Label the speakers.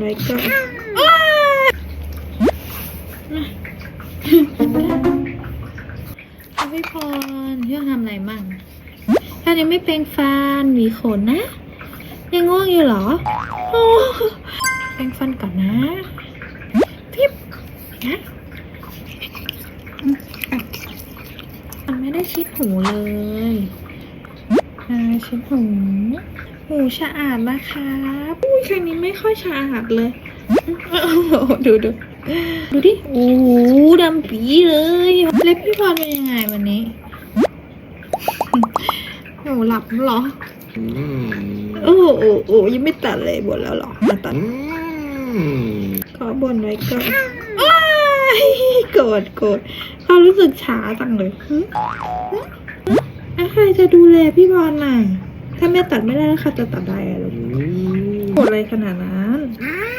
Speaker 1: ไว้ก่อนพี่พรเพี่องทำอะไรมั่งถ้ายังไม่แปรงฟันหวีขนนะ ยังง่วงอยู่เหรอโอ้แปรงฟันก่อนนะพิบนะมันไม่ได้ชิดหูเลยอาชิดหู หูสะอาดนะครับอุ้ยครั้งนี้ไม่ค่อยสะอาดเลยโอ้โหดูดูดูดิ โอ้โหดำปีเลยเล็บพี่พรเป็นยังไงวันนี้ หนูหลับเหรอ
Speaker 2: อืม
Speaker 1: โอ้โหโอ้โหยังไม่ตัดเลยบ่นแล้วเหรอมาตัด
Speaker 2: อืม
Speaker 1: ขอบ่นไว้ก่อนอ้ายโกรธโกรธเขารู้สึกช้าจังเลยหึหึแล้วใครจะดูแลพี่บอลน่ะ ถ้าแม่ตัดไม่ได้แล้วใครจะตัดได้อะลูก
Speaker 2: อืม
Speaker 1: โกรธอะไรขนาดนั้น